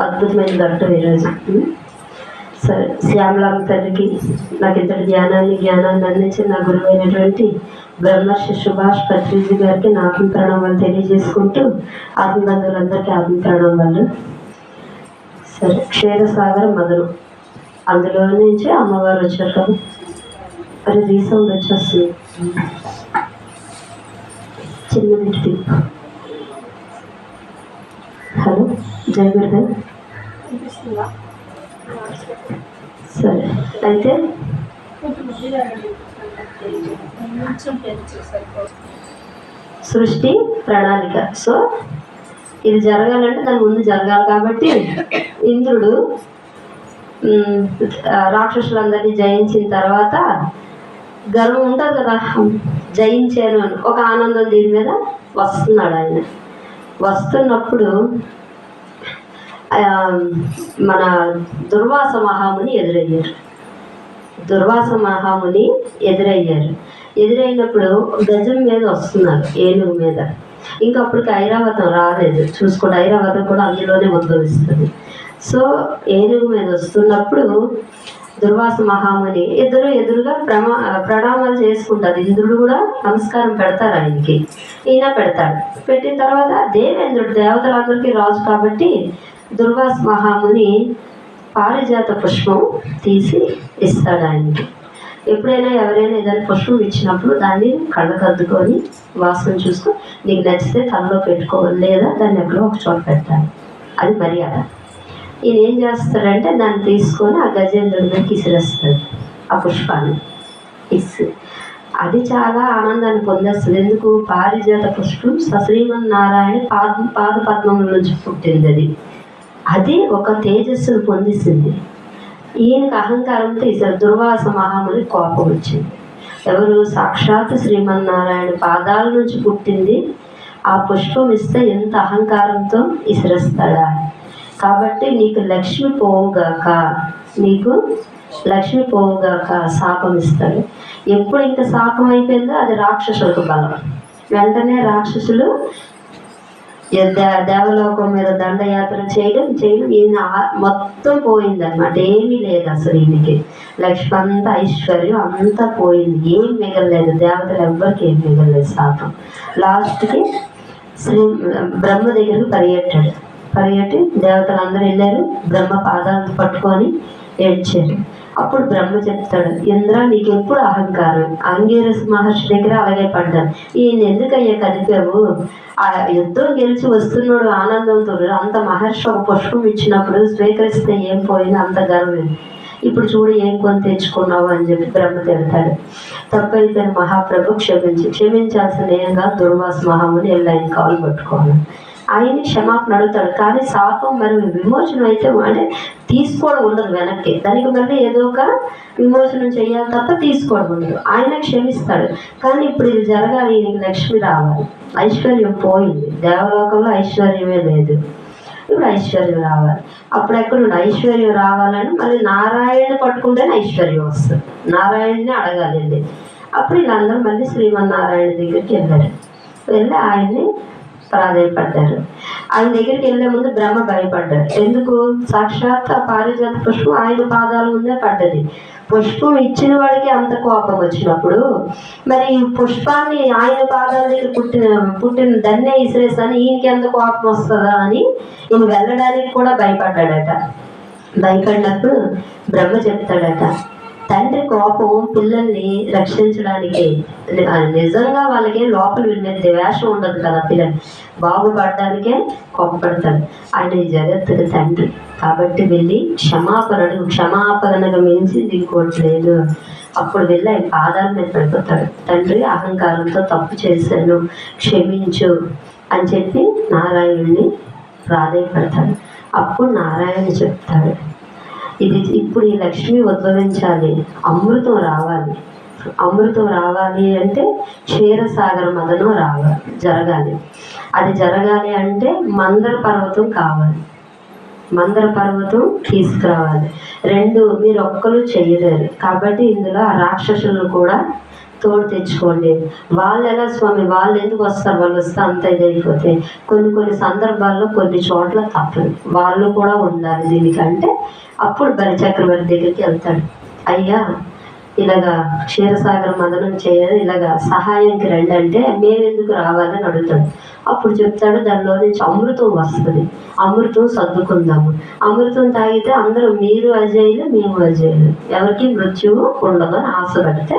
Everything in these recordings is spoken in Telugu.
అద్భుతమైన గంట ఈరోజు సరే శ్యామలాంబ తల్లికి నాకు ఇంతటి జ్ఞానాన్ని జ్ఞానాన్ని అందించిన నా గురువు అయినటువంటి బ్రహ్మర్షి సుభాష్ పత్రిజీ గారికి నా ఆత్మ ప్రణామాలు తెలియజేసుకుంటూ ఆత్మ బంధువులందరికీ ఆత్మ ప్రణామాలు సరే క్షీరసాగర్ మధురం అందులో నుంచి అమ్మవారు వచ్చారు కదా. అది రీసౌండ్ వచ్చేస్తుంది. చిన్న హలో గురుదేవ్ సరే అయితే? సృష్టి ప్రణాళిక. సో ఇది జరగాలంటే దాని ముందు జరగాలి కాబట్టి ఇంద్రుడు రాక్షసులందరినీ జయించిన తర్వాత గర్వం ఉంటుంది కదా జయించాను అని. ఒక ఆనందం దీని మీద వస్తున్నాడు ఆయన. వస్తున్నప్పుడు మన దుర్వాస మహాముని ఎదురయ్యారు. దుర్వాస మహాముని ఎదురయ్యారు. ఎదురైనప్పుడు గజం మీద వస్తున్నారు ఏనుగు మీద. ఇంకా అప్పటికి ఐరావతం రాలేదు. చూసుకోండి ఐరావతం కూడా అందులోనే ఉద్భవిస్తుంది సో ఏనుగు మీద వస్తున్నప్పుడు దుర్వాస మహాముని ఇద్దరు ఎదురుగా ప్రమా ప్రణామాలు చేసుకుంటారు. ఇంద్రుడు కూడా నమస్కారం పెడతారు ఆయనకి. ఈయన పెడతాడు. పెట్టిన తర్వాత దేవేంద్రుడు దేవతలందరికీ రాజు కాబట్టి దుర్వాస మహాముని పారిజాత పుష్పం తీసి ఇస్తాడు ఆయనకి. ఎప్పుడైనా ఎవరైనా ఏదైనా పుష్పం ఇచ్చినప్పుడు దాన్ని కళ్ళకద్దుకొని వాసన చూసుకొని నీకు నచ్చితే తలలో పెట్టుకోవాలి లేదా దాన్ని ఎక్కడో ఒక చోట పెట్టాలి. అది మర్యాద. ఈయన ఏం చేస్తాడంటే దాన్ని తీసుకొని ఆ గజేంద్రుడి మీద ఇసిరేస్తాడు ఆ పుష్పాన్ని ఇసి అది చాలా ఆనందాన్ని పొందేస్తుంది. ఎందుకు? పారిజాత పుష్పం సశ్రీమన్ నారాయణ పాద పాద పద్మముల నుంచి పుట్టింది అది అది ఒక తేజస్సును పొందిస్తుంది. ఈయనకి అహంకారంతో ఈసారి దుర్వాస మహాముని కోపం వచ్చింది. ఎవరు సాక్షాత్ శ్రీమన్నారాయణ పాదాల నుంచి పుట్టింది. ఆ పుష్పం ఇస్తే ఎంత అహంకారంతో ఇసిరేస్తాడా? కాబట్టి నీకు లక్ష్మి పోవుగాక నీకు లక్ష్మి పోవుగాక శాపం ఇస్తాడు. ఎప్పుడు ఇంకా శాపం అయిపోయిందో అది రాక్షసులకు బలం. వెంటనే రాక్షసులు దేవలోకం మీద దండయాత్ర చేయడం చేయడం ఈయన మొత్తం పోయిందన్నమాట. ఏమీ లేదు అసలు ఈయనకి. లక్ష్మి అంతా ఐశ్వర్యం అంతా పోయింది. ఏం మిగలలేదు. దేవతలు ఎవ్వరికి ఏం మిగలలేదు శాపం. లాస్ట్కి శ్రీ బ్రహ్మ దగ్గరికి పరిగెట్టాడు. పరిగెట్టి దేవతలు అందరూ వెళ్ళారు. బ్రహ్మ పాదాలను పట్టుకొని ఏడ్చారు. అప్పుడు బ్రహ్మ చెప్తాడు ఇంద్ర నీకు ఎప్పుడు అహంకారం? అంగీరస్ మహర్షి దగ్గర అలాగే పడ్డాను. ఈయన ఎందుకయ్యా కదిపావు? ఆ యుద్ధం గెలిచి వస్తున్నాడు ఆనందంతో అంత మహర్షి ఒక పుష్పం ఇచ్చినప్పుడు స్వీకరిస్తే ఏం పోయింది అంత గర్వం ఇప్పుడు చూడు ఏం కొని తెచ్చుకున్నావు అని చెప్పి బ్రహ్మ తిడతాడు. తప్పైపోయిన మహాప్రభు క్షమించి క్షమించాల్సిన ఏంగా దుర్వాస మహాముని వెళ్ళి కాలు పట్టుకోవాలి. ఆయన క్షమాపణ అడుగుతాడు. కానీ శాపం మరి విమోచనం అయితే అంటే తీసుకోవడం ఉండదు వెనక్కి. దానికి మళ్ళీ ఏదో ఒక విమోచనం చేయాలి తప్ప తీసుకోవడం ఉండదు. ఆయన క్షమిస్తాడు. కానీ ఇప్పుడు ఇది జరగాలి ఈయనకి లక్ష్మి రావాలి. ఐశ్వర్యం పోయింది. దేవలోకంలో ఐశ్వర్యమే లేదు. ఇప్పుడు ఐశ్వర్యం రావాలి. అప్పుడు ఎక్కడుండి ఐశ్వర్యం రావాలని మళ్ళీ నారాయణ పట్టుకుంటేనే ఐశ్వర్యం వస్తుంది. నారాయణని అడగాలండి అప్పుడు వీళ్ళందరూ మళ్ళీ శ్రీమన్నారాయణ దగ్గరికి వెళ్ళారు. వెళ్ళి ఆయన్ని ప్రాధాయపడ్డారు. ఆయన దగ్గరికి వెళ్ళే ముందు బ్రహ్మ భయపడ్డారు ఎందుకు? సాక్షాత్ ఆ పారిజాత పుష్పం ఆయన పాదాల ముందే పడ్డది. పుష్పం ఇచ్చిన వాడికి అంత కోపం వచ్చినప్పుడు మరి పుష్పాన్ని ఆయన పాదాల దగ్గర పుట్టిన పుట్టిన దన్నే ఇసిరేసాను ఈయనకి ఎంత కోపం వస్తుందా అని ఈయన వెళ్ళడానికి కూడా భయపడ్డాడట. భయపడినప్పుడు బ్రహ్మ చెప్తాడట తండ్రి కోపం పిల్లల్ని రక్షించడానికి నిజంగా వాళ్ళకి లోపల వినే ద్వేషం ఉండదు కదా పిల్లలు. బాగుపడడానికే కోపపడతారు. ఆయన ఈ తండ్రి. కాబట్టి వెళ్ళి క్షమాపణ క్షమాపణగా మించింది ఇంకోటి లేదు. అప్పుడు వెళ్ళి ఆయన పాదాల మీద పడిపోతాడు. తండ్రి అహంకారంతో తప్పు చేశాను క్షమించు అని చెప్పి నారాయణుడిని ప్రాధాయపడతాడు. అప్పుడు నారాయణ చెప్తాడు. ఇది ఇప్పుడు ఈ లక్ష్మి ఉద్భవించాలి. అమృతం రావాలి. అమృతం రావాలి అంటే క్షీరసాగర మదనం రావాలి జరగాలి. అది జరగాలి అంటే మందర పర్వతం కావాలి. మందర పర్వతం తీసుకురావాలి. రెండు మీరు ఒక్కరు చేయలేరు. కాబట్టి ఇందులో రాక్షసులను కూడా తోడు తెచ్చుకోండి. వాళ్ళు ఎలా స్వామి వాళ్ళు ఎందుకు వస్తారు? వాళ్ళు వస్తే అంత ఇదైపోతే కొన్ని కొన్ని సందర్భాల్లో కొన్ని చోట్ల తప్పదు. వాళ్ళు కూడా ఉండాలి దీనికంటే. అప్పుడు బలి చక్రవర్తి దగ్గరికి వెళ్తాడు. అయ్యా ఇలాగా క్షీరసాగర మదనం చేయాలి ఇలాగా సహాయంకి రండి అంటే మేమెందుకు రావాలని అడుగుతాడు. అప్పుడు చెప్తాడు దానిలో నుంచి అమృతం వస్తుంది. అమృతం సర్దుకుందాము. అమృతం తాగితే అందరూ మీరు అజయులు మేము అజయులు. ఎవరికి మృత్యువు ఉండదు అని ఆశపడితే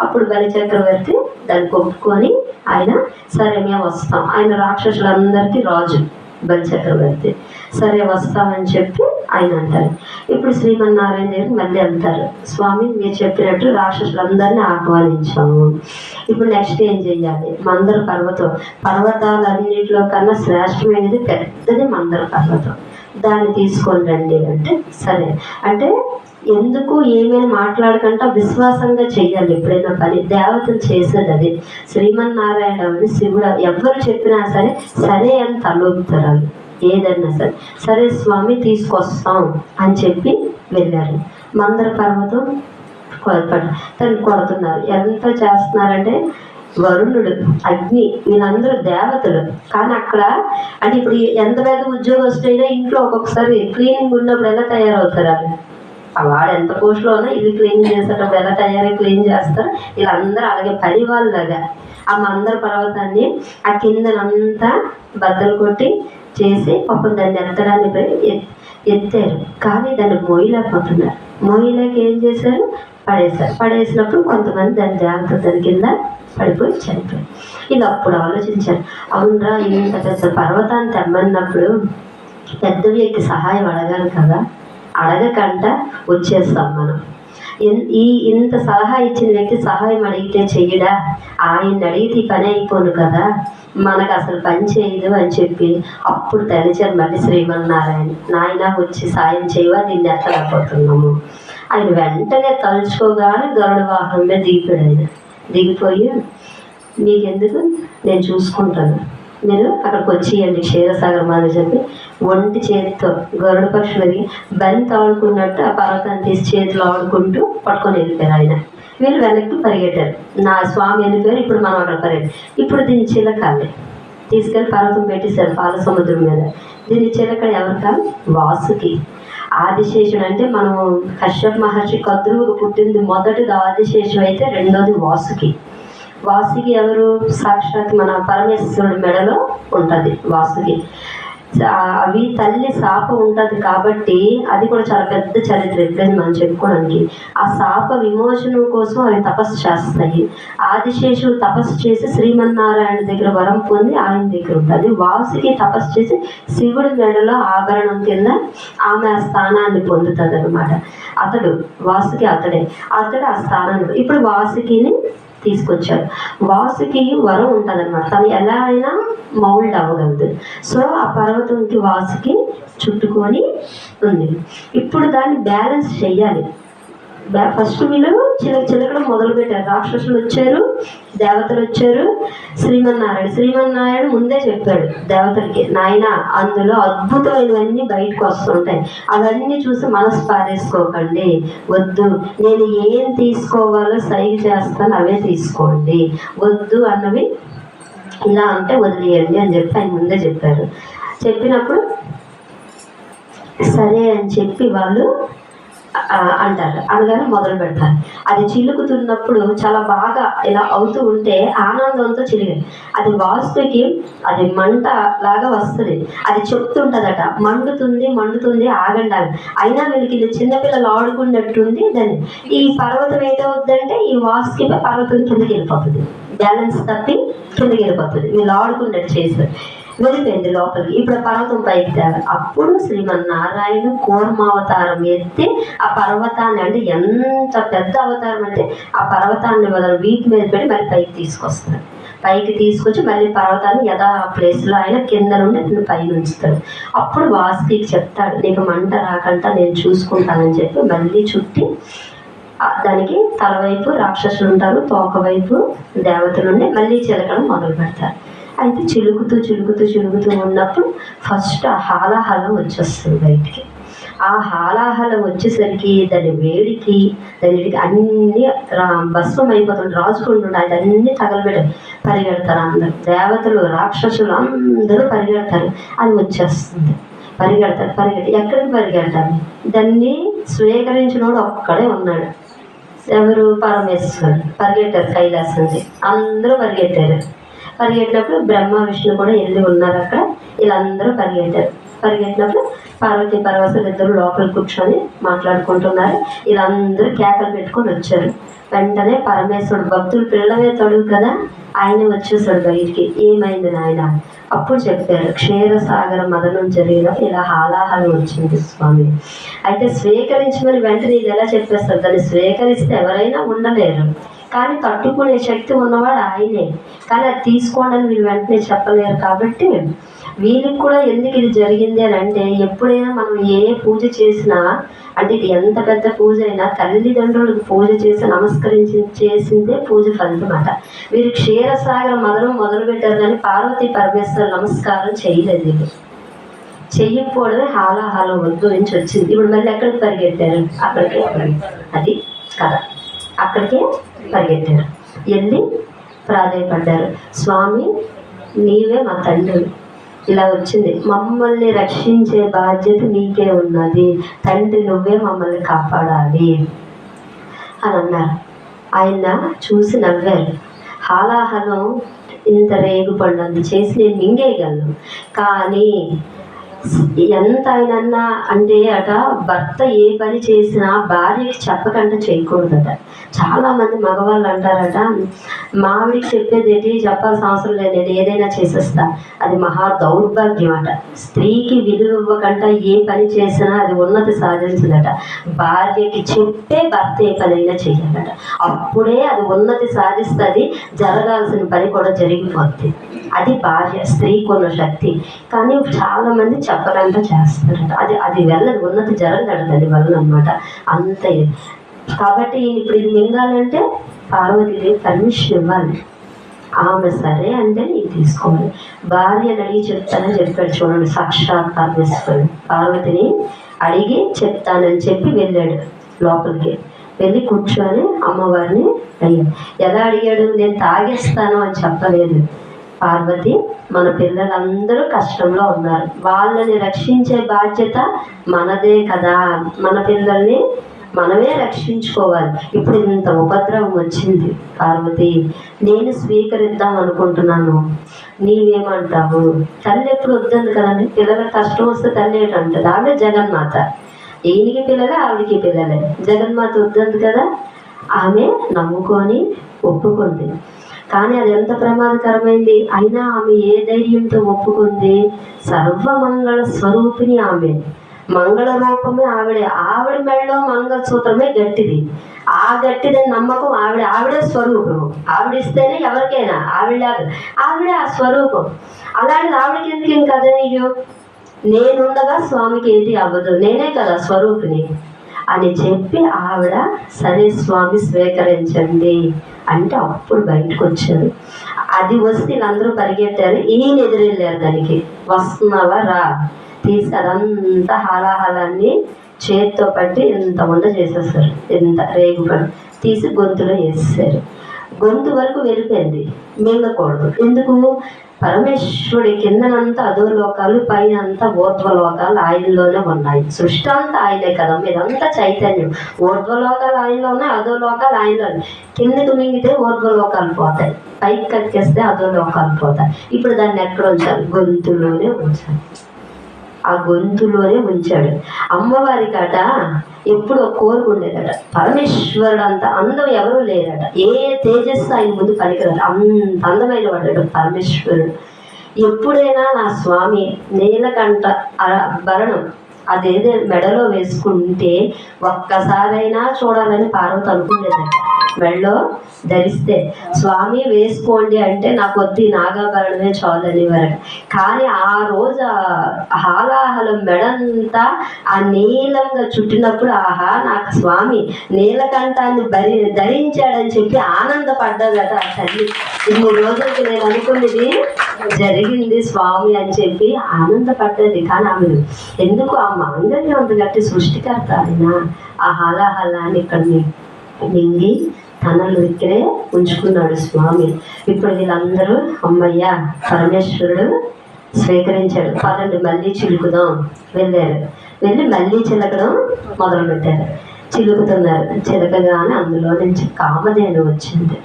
అప్పుడు బలి చక్రవర్తి దాన్ని ఒప్పుకొని ఆయన సరే మేము వస్తాం. ఆయన రాక్షసులందరికీ రాజు బలిచక్రవర్తి. సరే వస్తామని చెప్పి ఆయన అంటారు. ఇప్పుడు శ్రీమన్నారాయణ దగ్గర మళ్ళీ వెళ్తారు స్వామి మీరు చెప్పినట్టు రాక్షసులందరినీ ఆహ్వానించాము. ఇప్పుడు నెక్స్ట్ ఏం చెయ్యాలి? మందర పర్వతం. పర్వతాలన్నింటిలో కన్నా శ్రేష్టమైనది పెద్దది మందర పర్వతం. దాన్ని తీసుకొని రండి అంటే సరే. అంటే ఎందుకు ఏమైనా మాట్లాడకుండా విశ్వాసంగా చెయ్యాలి ఎప్పుడైనా పని? దేవతలు చేసేది అది. శ్రీమన్నారాయణ శివుడు ఎవరు చెప్పినా సరే సరే అని తలూపుతారు ఏదన్నా సరే. సరే స్వామి తీసుకొస్తాం అని చెప్పి వెళ్ళారు. మందర పర్వతం కొడతాడు తను కొడుతున్నారు. ఎంత చేస్తున్నారంటే వరుణుడు అగ్ని వీళ్ళందరూ దేవతలు. కానీ అక్కడ అంటే ఇప్పుడు ఎంత పెద్ద ఉద్యోగస్తుడైనా ఇంట్లో ఒక్కొక్కసారి క్లీనింగ్ ఉన్నప్పుడు ఎలా తయారవుతారు వాళ్ళు? ఆ వాడు ఎంత పోస్ట్లో ఉన్నా ఇది క్లీన్ చేసేటప్పుడు ఎలా తయారై క్లీన్ చేస్తారు? వీళ్ళందరూ అలాగే పని వాళ్ళగా ఆ మందర పర్వతాన్ని ఆ కిందనంతా బద్దలు కొట్టి చేసి పాపం దాన్ని ఎత్తడానికి పోయి ఎత్తారు. కానీ దాన్ని మోయలేకపోతున్నారు. మోయలేక ఏం చేశారు? పడేశారు. పడేసినప్పుడు కొంతమంది దాని జాగ్రత్త కింద పడిపోయి చనిపోయారు. ఇది అప్పుడు ఆలోచించారు. అవునరా ఇంత పెద్ద పర్వతాన్ని తెమ్మన్నప్పుడు పెద్ద వ్యక్తి సహాయం అడగాలి కదా? అడగకంట వచ్చేస్తాం మనం. ఈ ఇంత సలహా ఇచ్చిన వ్యక్తి సహాయం అడిగితే చెయ్యడా? ఆయన అడిగితే పని అయిపోను కదా. మనకు అసలు పని చేయదు అని చెప్పి అప్పుడు తలిచారు మళ్ళీ శ్రీమన్నారాయణ నాయన వచ్చి సాయం చేయవా? దీన్ని ఎత్తలేకపోతున్నాము ఆయన వెంటనే తలుచుకోగానే గరుడ వాహనం మీద దిగిపోయాడు. ఆయన దిగిపోయి మీకెందుకు? నేను చూసుకుంటాను. మీరు అక్కడికి వచ్చేయండి క్షీరసాగర్ మాది చెప్పి ఒంటి చేతితో గరుడ పక్షులకి బంతి ఆడుకున్నట్టు ఆ పర్వతాన్ని తీసి చేతిలో ఆడుకుంటూ పట్టుకొని వెళ్ళిపోయారు ఆయన. వీళ్ళు వెనక్కి పరిగెట్టారు. నా స్వామి వెళ్ళిపోయారు ఇప్పుడు మనం అక్కడ పరిగెట్టారు ఇప్పుడు దీన్ని చిలకాలి తీసుకెళ్ళి పర్వతం పెట్టేశారు పాల సముద్రం మీద. దీన్ని చిలక ఎవరు కాదు? వాసుకి. ఆదిశేషుడు అంటే మనం కశ్యప్ మహర్షి కద్రువుకు పుట్టింది మొదటిది ఆదిశేషం అయితే రెండోది వాసుకి. వాసుకి ఎవరు? సాక్షాత్ మన పరమేశ్వరుడి మెడలో ఉంటుంది వాసుకి. అవి తల్లి శాప ఉంటుంది కాబట్టి అది కూడా చాలా పెద్ద చరిత్ర ఎప్పుడైనా మనం చెప్పుకోవడానికి. ఆ శాప విమోచనం కోసం అవి తపస్సు చేస్తాయి. ఆదిశేషుడు తపస్సు చేసి శ్రీమన్నారాయణ దగ్గర వరం పొంది ఆయన దగ్గర ఉంటుంది. వాసుకి తపస్సు చేసి శివుడి మెడలో ఆభరణం కింద ఆమె ఆ స్థానాన్ని పొందుతుంది అనమాట అతడు వాసుకి అతడే. అతడు ఆ స్థానాన్ని. ఇప్పుడు వాసుకిని తీసుకొచ్చారు. వాసుకి వరం ఉంటుంది అనమాట తను ఎలా అయినా మౌల్డ్ అవ్వగలదు. సో ఆ పర్వతంకి వాసుకి చుట్టుకొని ఉంది. ఇప్పుడు దాన్ని బ్యాలెన్స్ చెయ్యాలి. ఫస్ట్ వీళ్ళు చిలక చిలకడం మొదలు పెట్టారు. రాక్షసులు వచ్చారు దేవతలు వచ్చారు. శ్రీమన్నారాయణ శ్రీమన్నారాయణ ముందే చెప్పాడు దేవతలకి నాయన అందులో అద్భుతమైనవన్నీ బయటకు వస్తుంటాయి. అవన్నీ చూసి మనసు పారేసుకోకండి వద్దు నేను ఏం తీసుకోవాలో సైగ చేస్తాను అవే తీసుకోండి. వద్దు అన్నవి ఇలా అంటే వదిలేయండి అని చెప్పి ఆయన ముందే చెప్పారు. చెప్పినప్పుడు సరే అని చెప్పి వాళ్ళు అంటారు. అనగానే మొదలు పెడతారు. అది చిలుకుతున్నప్పుడు చాలా బాగా ఇలా అవుతూ ఉంటే ఆనందంతో చిలిగారు అది వాస్తుకి అది మంట లాగా వస్తుంది. అది చెప్తుంటదట మండుతుంది మండుతుంది ఆగండి అయినా వీళ్ళకి ఇది చిన్నపిల్లలు ఆడుకున్నట్టుంది దాన్ని. ఈ పర్వతం ఏటవుద్దంటే ఈ వాస్తుకి పర్వతం కిందకి వెళ్ళిపోతుంది. బ్యాలెన్స్ తప్పి కిందకి వెళ్ళిపోతుంది. వీళ్ళు ఆడుకున్నట్టు చేస్తారు. వెళ్ళిపోయింది లోపలికి. ఇప్పుడు పర్వతం పైకి అప్పుడు శ్రీమన్నారాయణ కూర్మావతారం ఎత్తి ఆ పర్వతాన్ని అంటే ఎంత పెద్ద అవతారం అంటే ఆ పర్వతాన్ని వదలు వీటి మీద పెట్టి మళ్ళీ పైకి తీసుకొస్తారు పైకి తీసుకొచ్చి మళ్ళీ పర్వతాన్ని యథా ప్లేస్లో ఆయన కింద నుండి అతను పైన ఉంచుతాడు. అప్పుడు వాసుకి చెప్తాడు నీకు మంట రాకుండా నేను చూసుకుంటానని చెప్పి మళ్ళీ చుట్టి దానికి తలవైపు రాక్షసులు ఉంటారు తోక వైపు దేవతలు ఉండి మళ్ళీ చిలకడం మొదలు పెడతారు అయితే చిలుకుతూ చిలుకుతూ చిలుకుతూ ఉన్నప్పుడు ఫస్ట్ ఆ హాలాహలం వచ్చేస్తుంది బయటికి. ఆ హాలాహలం వచ్చేసరికి దాని వేడికి దానికి అన్ని రా భస్మం అయిపోతుంది. రాజుకుంటుండే అది అన్ని తగలబెట్ట పరిగెడతారు అందరు. దేవతలు రాక్షసులు అందరూ పరిగెడతారు. అది వచ్చేస్తుంది. పరిగెడతారు పరిగెడ ఎక్కడికి పరిగెడతారు? దాన్ని స్వీకరించినోడు ఒక్కడే ఉన్నాడు. ఎవరు? పరమేశ్వరుడు. పరిగెట్టారు కైలాసంది. అందరూ పరిగెట్టారు. పరిగెట్టినప్పుడు బ్రహ్మ విష్ణు కూడా వెళ్ళి ఉన్నారు అక్కడ. వీళ్ళందరూ పరిగెట్టారు. పరిగెట్టినప్పుడు పార్వతి పరమేశ్వరులు ఇద్దరు లోపల కూర్చొని మాట్లాడుకుంటున్నారు. వీళ్ళందరూ కేకలు పెట్టుకొని వచ్చారు. వెంటనే పరమేశ్వరుడు భక్తులు పిల్లలే తడుగు కదా? ఆయన వచ్చేసాడు బయటికి. ఏమైంది నాయన? అప్పుడు చెప్పారు క్షీరసాగర మదనం జరిగిన ఇలా హాలాహలం వచ్చింది స్వామి. అయితే స్వీకరించమని వెంటనే ఇది ఎలా చెప్పేస్తారు? దాన్ని స్వీకరిస్తే ఎవరైనా ఉండలేరు. కానీ తట్టుకునే శక్తి ఉన్నవాడు ఆయనే. కానీ అది తీసుకోండి అని వీళ్ళు వెంటనే చెప్పలేరు కాబట్టి వీళ్ళకి కూడా ఎందుకు ఇది జరిగింది అని అంటే ఎప్పుడైనా మనం ఏ పూజ చేసినా అంటే ఇది ఎంత పెద్ద పూజ అయినా తల్లిదండ్రులకు పూజ చేసి నమస్కరించి చేసిందే పూజ ఫలితమాట వీరు క్షీరసాగర మదనం మొదలుపెట్టారు కానీ పార్వతీ పరమేశ్వర నమస్కారం చేయలేదు. చెయ్యకపోవడమే హాలా హాలో వద్దు నుంచి వచ్చింది. ఇప్పుడు మళ్ళీ ఎక్కడికి పరిగెట్టారు అక్కడికి అది కథ. అక్కడికి పరిగెత్తారు. వెళ్ళి ప్రాధాయపడ్డారు. స్వామి నీవే మా తండ్రి. ఇలా వచ్చింది. మమ్మల్ని రక్షించే బాధ్యత నీకే ఉన్నది. తండ్రి నువ్వే మమ్మల్ని కాపాడాలి. అని అన్నారు. ఆయన చూసి నవ్వారు. హాలాహలం ఇంత రేగుపండు చేసి నేను మింగేయగలను. కానీ ఎంత ఆయనన్నా అంటే అట భర్త ఏ పని చేసినా భార్యకి చెప్పకుండా చేయకూడదట. చాలా మంది మగవాళ్ళు అంటారట మావిడికి చెప్పేది ఏంటి? చెప్పాల్సిన అవసరం లేదు నేను ఏదైనా చేసేస్తా. అది మహా దౌర్భాగ్యం అట స్త్రీకి విలువ ఇవ్వకుండా ఏ పని చేసినా అది ఉన్నతి సాధించదట. భార్యకి చెప్పే భర్త ఏ పనైనా చేయాలట అప్పుడే అది ఉన్నతి సాధిస్తుంది జరగాల్సిన పని కూడా జరిగిపోతుంది అది భార్య స్త్రీకి ఉన్న శక్తి. కానీ చాలా మంది చెప్పకుండా చేస్తారట. అది అది వెళ్ళదు. ఉన్నది జరగదు అది వల్ల అనమాట అంత కాబట్టి ఇప్పుడు ఇది మింగాలంటే పార్వతీదేవి పర్మిషన్ ఇవ్వాలి. ఆమె సరే అంటే ఇది తీసుకోవాలి. భార్యను అడిగి చెప్తానని చెప్పాడు చూడండి సాక్షాత్ పరమేశ్వరుడు. పార్వతిని అడిగి చెప్తానని చెప్పి వెళ్ళాడు లోపలికి. వెళ్ళి కూర్చొని అమ్మవారిని అడిగాడు. ఎలా అడిగాడు? నేను తాగేస్తాను అని చెప్పలేదు. పార్వతి మన పిల్లలందరూ కష్టంలో ఉన్నారు. వాళ్ళని రక్షించే బాధ్యత మనదే కదా. మన పిల్లల్ని మనమే రక్షించుకోవాలి. ఇప్పుడు ఇంత ఉపద్రవం వచ్చింది. పార్వతి నేను స్వీకరిద్దాం అనుకుంటున్నాను. నీవేమంటావు? తల్లి ఎప్పుడు వద్దంది కదండి పిల్లలకు కష్టం వస్తే తల్లి ఏంటంటుంది ఆవిడ జగన్మాత. ఈయనకి పిల్లలే ఆవిడకి పిల్లలే. జగన్మాత వద్దంది కదా? ఆమె నమ్ముకొని ఒప్పుకుంది. కానీ అది ఎంత ప్రమాదకరమైంది? అయినా ఆమె ఏ ధైర్యంతో ఒప్పుకుంది? సర్వమంగళ స్వరూపిణి ఆమె. మంగళ రూపమే ఆవిడే. ఆవిడ మెడలో మంగళసూత్రమే గట్టిది. ఆ గట్టిది నమ్మకం ఆవిడ. ఆవిడే స్వరూపం. ఆవిడిస్తేనే ఎవరికైనా ఆవిడ ఆవిడే ఆ స్వరూపం. అలాంటిది ఆవిడకి ఎందుకు ఇంకా అదే నేనుండగా స్వామికి ఏంటి అవ్వదు. నేనే కదా స్వరూపిణి. అని చెప్పి ఆవిడ సరే స్వామి స్వీకరించండి అంటే అప్పుడు బయటకు వచ్చారు అది వస్తే వీళ్ళందరూ పరిగెట్టారు ఈయన ఎదురెళ్ళారు దానికి. వస్తున్నావా? రా. తీసి అదంతా హాలాహాలాన్ని చేతితో పట్టి ఇంత వంద చేసేస్తారు? ఇంత రేగుపడి తీసి గొంతులో వేసేసారు గొంతు వరకు వెళ్ళిపోయింది. మింగకూడదు. ఎందుకు? పరమేశ్వరుడి కిందనంతా అధోలోకాలు పైన అంతా ఊర్ధ్వలోకాలు ఆయనలోనే ఉన్నాయి. సృష్టి అంతా ఆయనే కదా మీదంతా చైతన్యం. ఊర్ధ్వ ఆయనలోనే అధోలోకాలు ఆయనలోనే లోకాలు కిందకి మింగితే ఊర్ధ్వలోకాలు పోతాయి. పైకి కక్కేస్తే అధోలోకాలు పోతాయి. ఇప్పుడు దాన్ని ఎక్కడ ఉంచాలి? గొంతులోనే ఉంచాలి. ఆ గొంతులోనే ఉంచాడు. అమ్మవారి కాట ఎప్పుడు కోరుకుండేదట. ఉండేదట పరమేశ్వరుడు అంత అందం ఎవరూ లేరట. ఏ తేజస్సు ఆయన ముందు పనికిరాడు అంత అందమైన వాడాడు పరమేశ్వరుడు. ఎప్పుడైనా నా స్వామి నీలకంఠ భరణం అదేదో మెడలో వేసుకుంటే ఒక్కసారైనా చూడాలని పార్వతి అనుకునేదట. మెళ్ళో ధరిస్తే స్వామి వేసుకోండి అంటే నాకు వద్దు నాగాభరణమే చాలు కానీ ఆ రోజు హాలాహలం మెడంతా ఆ నీలంగా చుట్టినప్పుడు ఆహా నాకు స్వామి నీలకంఠాన్ని భరి ధరించాడని చెప్పి ఆనందపడ్డదట ఆ తల్లి. ఇన్ని రోజులకి నేను అనుకున్నది జరిగింది స్వామి అని చెప్పి ఆనందపడ్డది. కానీ ఆమె ఎందుకు ఆ మాంగళ్యం అంత గట్టి సృష్టికర్త ఆయన ఆ హాలాహలాన్ని ఇక్కడ ని- తనను తనలు ఇక్కడే ఉంచుకున్నాడు స్వామి. ఇప్పుడు వీళ్ళందరూ అమ్మయ్య పరమేశ్వరుడు స్వీకరించాడు. పదండి మళ్ళీ చిలుకుదాం. వెళ్ళారు. వెళ్ళి మళ్ళీ చిలకడం మొదలుపెట్టారు. చిలుకుతున్నారు. చిలకగానే అందులో నుంచి కామధేను వచ్చింది.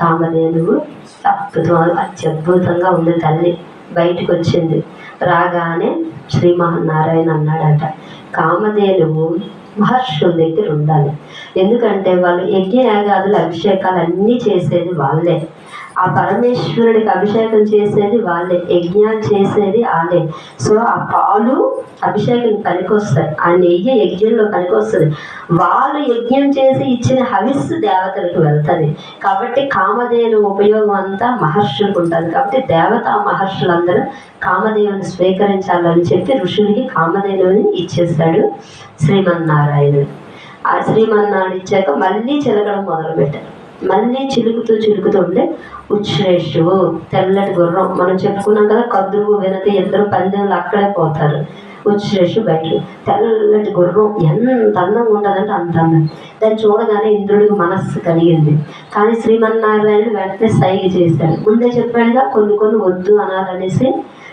కామధేనువు అద్భుతం అత్యద్భుతంగా ఉంది తల్లి. బయటకు వచ్చింది. రాగానే శ్రీ మహానారాయణ అన్నాడట కామధేనువు మహర్షుల దగ్గర ఉండాలి. ఎందుకంటే వాళ్ళు యజ్ఞయాగాదులు అభిషేకాలు అన్నీ చేసేది వాళ్ళే. ఆ పరమేశ్వరుడికి అభిషేకం చేసేది వాళ్ళే యజ్ఞాలు చేసేది వాళ్ళే సో ఆ పాలు అభిషేకం పనికొస్తాయి ఆ నెయ్యి యజ్ఞంలో పనికొస్తుంది వాళ్ళు యజ్ఞం చేసి ఇచ్చిన హవిస్సు దేవతలకు వెళ్తుంది. కాబట్టి కామధేను ఉపయోగం అంతా మహర్షులకు ఉంటుంది. కాబట్టి దేవతా మహర్షులందరూ కామదేవుని స్వీకరించాలని చెప్పి ఋషులకి కామధేనుని ఇచ్చేస్తాడు శ్రీమన్నారాయణుడు. ఆ శ్రీమన్నారాయణ ఇచ్చాక మళ్ళీ చిలకడం మొదలుపెట్టారు. మళ్ళీ చిలుకుతూ చిలుకుతూ ఉంటే ఉచ్ఛ్రేషు తెల్లటి గుర్రం. మనం చెప్పుకున్నాం కదా కదురు వినతి ఇద్దరు పందెంలు అక్కడే పోతారు. ఉచ్ఛ్రేషు బయట తెల్లటి గుర్రం ఎంత అందంగా ఉంటుందంటే అంత అందం. దాన్ని చూడగానే ఇంద్రుడికి మనస్సు కలిగింది. కానీ శ్రీమన్నారాయణ వెంటనే సైగ చేశాడు. ముందే చెప్పాడుగా కొన్ని కొన్ని వద్దు అనాలనేసి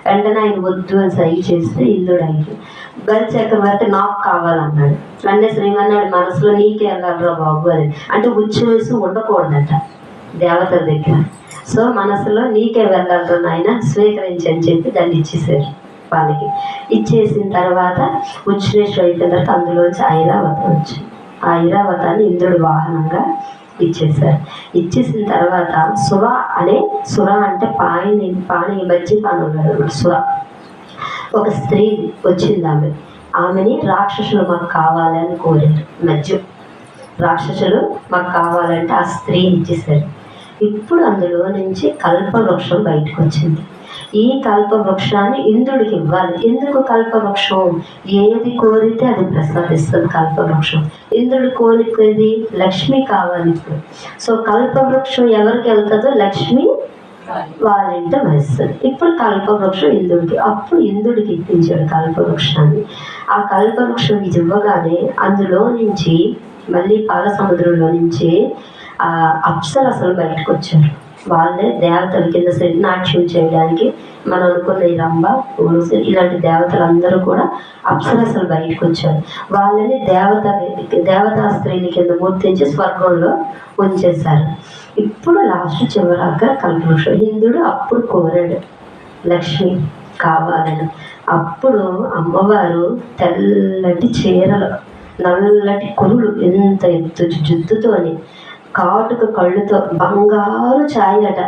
వెంటనే ఆయన వద్దు అని సైగ చేస్తే ఇంద్రుడు అయింది బలి చక్రవర్తి నాకు కావాలన్నాడు. వెంటనే శ్రీమన్నాడు మనసులో నీకే వెళ్ళాలిరా బాబు అని. అంటే ఉచ్ఛ్రేసు ఉండకూడదట దేవతల దగ్గర. సో మనసులో నీకే వెళ్ళాలిరా నాయన స్వీకరించి అని చెప్పి దాన్ని ఇచ్చేసారు వాళ్ళకి. ఇచ్చేసిన తర్వాత ఉచ్ఛ్రేష్ అయిపోయిన తర్వాత అందులోంచి ఐరావతం వచ్చి ఆ ఐరావతాన్ని ఇంద్రుడు వాహనంగా ఇచ్చేసారు ఇచ్చేసిన తర్వాత సుర అనే సుర అంటే పాణి పాణి మధ్య పాను సుర. ఒక స్త్రీ వచ్చింది ఆమె ఆమెని రాక్షసులు మాకు కావాలని కోరారు. మధ్య రాక్షసులు మాకు కావాలంటే ఆ స్త్రీని ఇచ్చేసారు ఇప్పుడు అందులో నుంచి కల్పవృక్షం బయటకు వచ్చింది ఈ కల్పవృక్షాన్ని ఇంద్రుడికి ఇవ్వాలి. ఎందుకు కల్పవృక్షం? ఏది కోరితే అది ప్రసాదిస్తుంది కల్పవృక్షం. ఇంద్రుడు కోరికది లక్ష్మి కావాలి ఇప్పుడు. సో కల్పవృక్షం ఎవరికి వెళ్తుందో లక్ష్మి వాళ్ళింట వస్తుంది ఇప్పుడు కల్పవృక్షం ఇంద్రుడికి అప్పుడు ఇంద్రుడికి ఇప్పించాడు కల్పవృక్షాన్ని. ఆ కల్పవృక్షం ఇది ఇవ్వగానే అందులో నుంచి మళ్ళీ పాల సముద్రంలో నుంచి ఆ అప్సరసలు బయటకు వచ్చారు. వాళ్ళే దేవతల కింద నాట్యం చేయడానికి మనం అనుకున్న ఈ రంభ ఊరుసు ఇలాంటి దేవతలందరూ కూడా అప్సరసలు బయటకు వచ్చారు. వాళ్ళని దేవత దేవతా స్త్రీని కింద మూర్తించి స్వర్గంలో ఉంచేశారు. ఇప్పుడు లాస్ట్ చివరాక కల్పవృక్షం ఇంద్రుడు అప్పుడు కోరాడు. లక్ష్మి కావాలని. అప్పుడు అమ్మవారు తెల్లటి చీరలు నల్లటి కురులు ఎంత ఎత్తు జుత్తుతోని కాటుక కళ్ళుతో బంగారు ఛాయట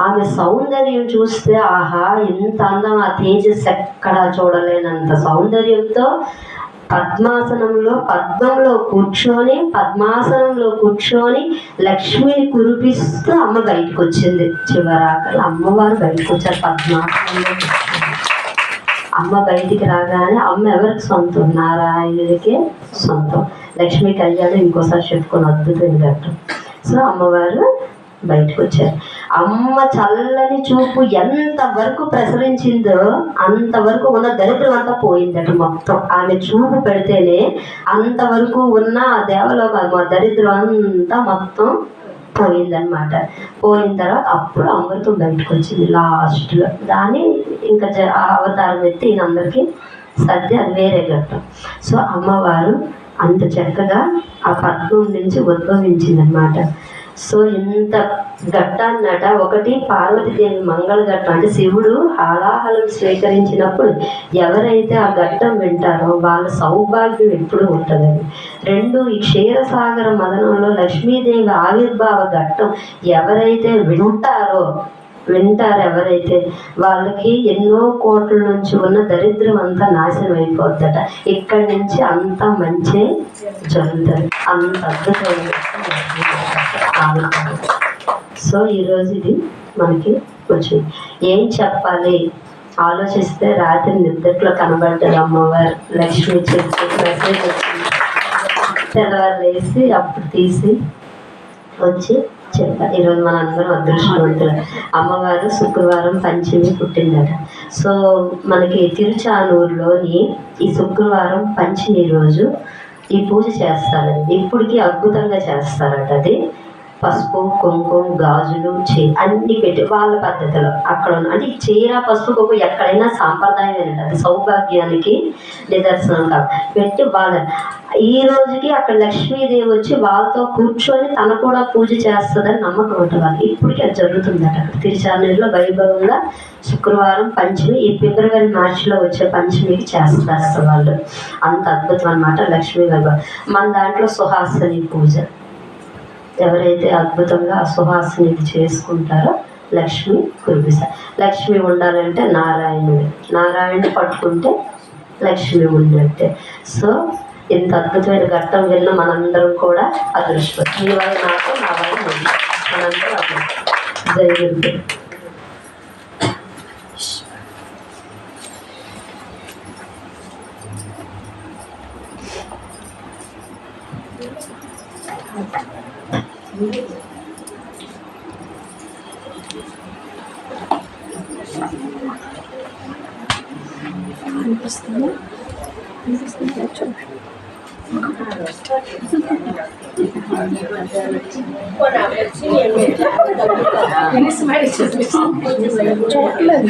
ఆమె సౌందర్యం చూస్తే ఆహా ఎంత అందం ఆ తేజస్ ఎక్కడా చూడలేనంత సౌందర్యంతో పద్మాసనంలో పద్మంలో కూర్చొని పద్మాసనంలో కూర్చొని లక్ష్మిని కురిపిస్తూ అమ్మ బయటకు వచ్చింది. చివరాకలు అమ్మవారు బయటకు వచ్చారు పద్మాసనంలో అమ్మ బయటికి రాగానే అమ్మ ఎవరికి సొంతం? నారాయణుడికే సొంతం. లక్ష్మీ కళ్యాణం ఇంకోసారి చెప్పుకొని అద్భుతం ఘట్టం సో అమ్మవారు బయటకు వచ్చారు. అమ్మ చల్లని చూపు ఎంత వరకు ప్రసరించిందో అంతవరకు ఉన్న దరిద్రం అంతా పోయిందట మొత్తం. ఆమె చూపు పెడితేనే అంతవరకు ఉన్న ఆ దేవలోక మా దరిద్రం అంతా మొత్తం పోయిందనమాట పోయిన తర్వాత అప్పుడు అమృతం బయటకు వచ్చింది లాస్ట్లో. దాన్ని ఇంకా అవతారం ఎత్తి అందరికీ సర్ది అది వేరే ఘట్టం సో అమ్మవారు అంత చక్కగా ఆ పద్మం నుంచి ఉద్భవించిందనమాట సో ఇంత ఘట్టాన్నట ఒకటి పార్వతీదేవి మంగళ ఘట్టం అంటే శివుడు హాలాహలం స్వీకరించినప్పుడు ఎవరైతే ఆ ఘట్టం వింటారో వాళ్ళ సౌభాగ్యం ఎప్పుడు ఉంటుందని రెండు ఈ క్షీరసాగర మదనంలో లక్ష్మీదేవి ఆవిర్భావ ఘట్టం ఎవరైతే వింటారో వింటారు ఎవరైతే వాళ్ళకి ఎన్నో కోట్ల నుంచి ఉన్న దరిద్రం అంతా నాశనం అయిపోద్దట. ఇక్కడి నుంచి అంత మంచి జరుగుతుంది. అంత అద్భుతమైన ఆగుతారు సో ఈరోజు ఇది మనకి వచ్చింది ఏం చెప్పాలి? ఆలోచిస్తే రాత్రి నిద్రలో కనబడ్డారు అమ్మవారు. లక్ష్మి చెప్పి మెసేజ్ వచ్చింది. తెల్లవారు లేసి అప్పుడు తీసి వచ్చి చెప్పారు ఈరోజు మనందరం అదృష్టవంతులు. అమ్మవారు శుక్రవారం పంచమి పుట్టిందట. సో మనకి తిరుచానూరులోని ఈ శుక్రవారం పంచమి రోజు ఈ పూజ చేస్తారండి. ఇప్పటికీ అద్భుతంగా చేస్తారట అది. పసుపు కుంకుమ గాజులు చే అన్ని పెట్టి వాళ్ళ పద్ధతిలో. అక్కడ ఉన్న అంటే చీర పసుపు కుంకుమ ఎక్కడైనా సాంప్రదాయమేనండి. అది సౌభాగ్యానికి నిదర్శనం కాదు. పెట్టి వాళ్ళ ఈ రోజుకి అక్కడ లక్ష్మీదేవి వచ్చి వాళ్ళతో కూర్చొని తన కూడా పూజ చేస్తుందని నమ్మకం ఉంటుంది వాళ్ళకి. ఇప్పటికీ అది జరుగుతుందట. అక్కడ తిరుచానూరులో వైభవంగా శుక్రవారం పంచమి ఈ ఫిబ్రవరి మార్చిలో వచ్చే పంచమికి చేస్తారట వాళ్ళు. అంత అద్భుతం అనమాట లక్ష్మీ వైభవం. మన దాంట్లో సుహాసిని పూజ. ఎవరైతే అద్భుతంగా సుహాసిని చేసుకుంటారో లక్ష్మి కురిపిస్తారు. లక్ష్మి ఉండాలంటే నారాయణుడు. నారాయణుడు పట్టుకుంటే లక్ష్మి ఉన్నట్టే సో ఇంత అద్భుతమైన ఘట్టం విన్న మనందరం కూడా అదృష్టం. ఈ వల్ల నాకు నా వల్ల మనందరం అదృష్టం. జై గురు అనిపిస్తుంది అనిపిస్తుంది చూడండి చూడలేదు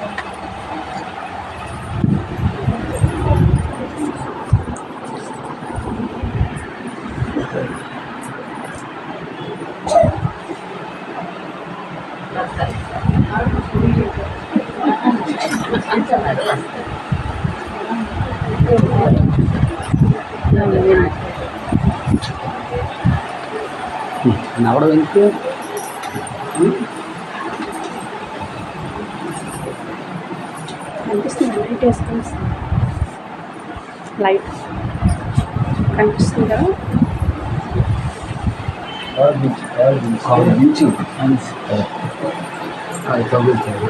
ఎందుకు కనిపిస్తుంది లైట్ వేసుకొని లైట్. కనిపిస్తుంది? కదా అది తగ్గుతుంది